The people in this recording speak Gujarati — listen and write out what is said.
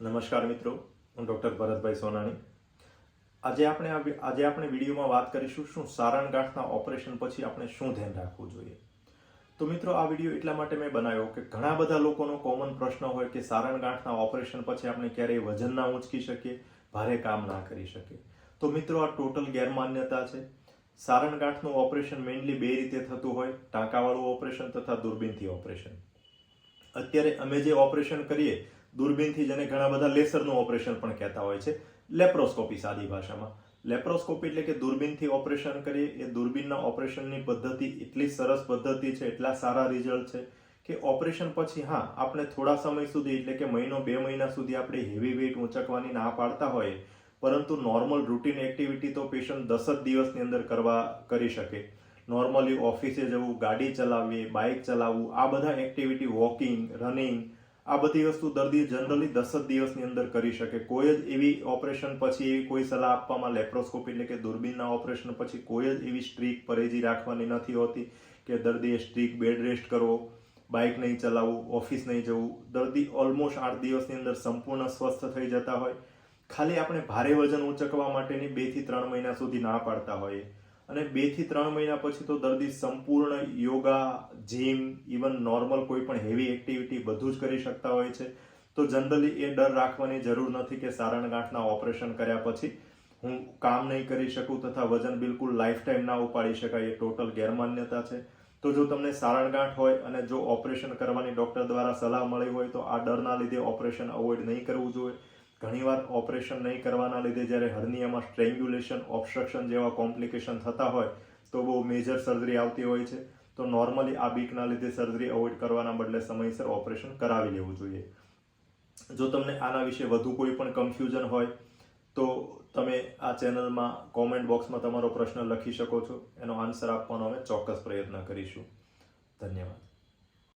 નમસ્કાર મિત્રો, હું ડૉક્ટર ભરતભાઈ સોનાણી. આજે આપણે આજે આપણે વિડીયોમાં વાત કરીશું શું સારણ ગાંઠના ઓપરેશન પછી આપણે શું ધ્યાન રાખવું જોઈએ. તો મિત્રો, આ વીડિયો એટલા માટે મેં બનાવ્યો કે ઘણા બધા લોકોનો કોમન પ્રશ્ન હોય કે સારણ ગાંઠના ઓપરેશન પછી આપણે ક્યારેય વજન ના ઊંચકી શકીએ, ભારે કામ ના કરી શકીએ. તો મિત્રો, આ ટોટલ ગેરમાન્યતા છે. સારણગાંઠનું ઓપરેશન મેઇનલી બે રીતે થતું હોય, ટાંકાવાળું ઓપરેશન તથા દૂરબીનથી ઓપરેશન. અત્યારે અમે જે ઓપરેશન કરીએ દૂરબીનથી જેને ઘણા બધા લેસરનું ઓપરેશન પણ કહેતા હોય છે. લેપ્રોસ્કોપી સાદી ભાષામાં. લેપ્રોસ્કોપી એટલે કે દૂરબીનથી ઓપરેશન કરીએ, એ દૂરબીનના ઓપરેશનની પદ્ધતિ એટલી સરસ પદ્ધતિ છે, એટલા સારા રિઝલ્ટ છે કે ઓપરેશન પછી હા, આપણે થોડા સમય સુધી એટલે કે મહિનો બે મહિના સુધી આપણે હેવી વેઇટ ઊંચકવાની ના પાડતા હોઈએ, પરંતુ નોર્મલ રૂટીન એક્ટિવિટી તો પેશન્ટ દસ જ દિવસની અંદર કરવા, કરી શકે. નોર્મલી ઓફિસે જવું, ગાડી ચલાવવી બાઇક ચલાવવું, આ બધા એક્ટિવિટી વોકિંગ, રનિંગ આ બધી વસ્તુ દર્દી જનરલી દસ જ દિવસની અંદર કરી શકે. કોઈ જ એવી ઓપરેશન પછી એવી કોઈ સલાહ આપવામાં લેપ્રોસ્કોપી એટલે કે દૂરબીનના ઓપરેશન પછી કોઈ જ એવી સ્ટ્રીક પરેજી રાખવાની નથી હોતી કે દર્દીએ સ્ટ્રીક બેડ રેસ્ટ કરવો બાઇક નહીં ચલાવવું ઓફિસ નહીં જવું. દર્દી ઓલમોસ્ટ આઠ દિવસની અંદર સંપૂર્ણ સ્વસ્થ થઈ જતા હોય. ખાલી આપણે ભારે વજન ઉંચકવા માટેની બેથી ત્રણ મહિના સુધી ના પાડતા હોઈએ. અને બેથી ત્રણ મહિના પછી તો દર્દી સંપૂર્ણ યોગા જીમ ઇવન નોર્મલ કોઈ પણ હેવી એક્ટિવિટી બધું જ કરી શકતા હોય છે. તો જનરલી એ ડર રાખવાની જરૂર નથી કે સારણ ગાંઠના ઓપરેશન કર્યા પછી હું કામ નહીં કરી શકું તથા વજન બિલકુલ લાઈફ ટાઈમ ના ઉપાડી શકાય, એ ટોટલ ગેરમાન્યતા છે. તો જો તમને સારણ ગાંઠ હોય અને જો ઓપરેશન કરવાની ડોક્ટર દ્વારા સલાહ મળી હોય તો આ ડરના લીધે ઓપરેશન અવોઇડ નહીં કરવું જોઈએ. ઘણીવાર ઓપરેશન નહીં કરવાના લીધે જ્યારે હર્નિયામાં સ્ટ્રેંગ્યુલેશન ઓબ્સ્ટ્રક્શન જેવા કોમ્પ્લિકેશન થતા હોય, તો બહુ મેજર સર્જરી આવતી હોય છે. તો નોર્મલી આ બીકના લીધે સર્જરી અવોઇડ કરવાના બદલે સમયસર ઓપરેશન કરાવી લેવું જોઈએ. જો તમને આના વિશે વધુ કોઈ પણ કન્ફ્યુઝન હોય, તો તમે આ ચેનલમાં કોમેન્ટ બોક્સમાં તમારો પ્રશ્ન લખી શકો છો. એનો આન્સર આપવાનો અમે ચોક્કસ પ્રયત્ન કરીશું. ધન્યવાદ.